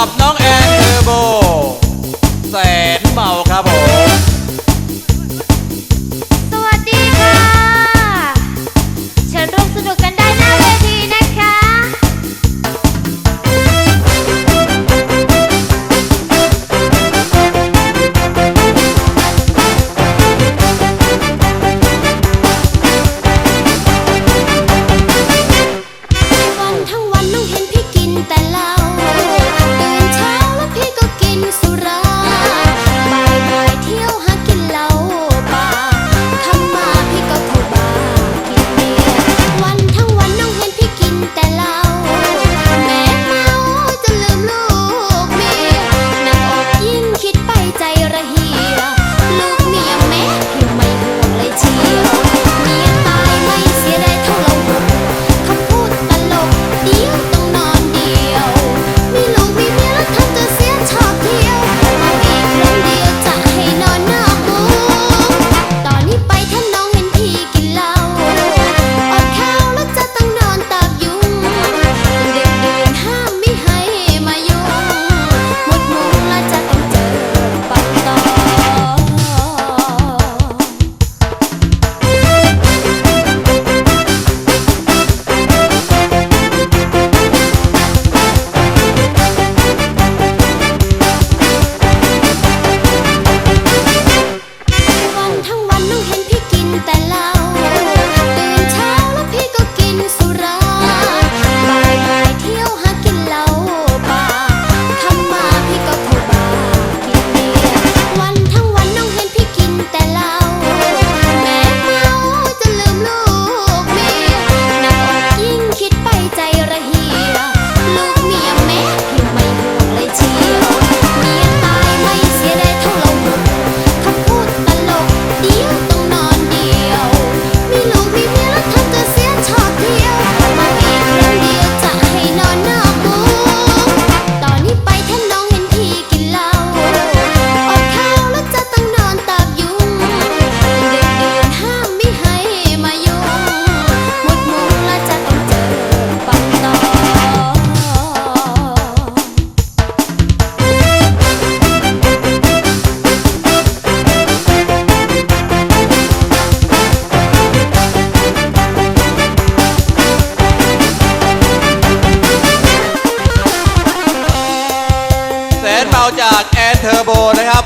กับน้องแอนเทอร์โบ เราจากแอนเทอร์โบนะครับ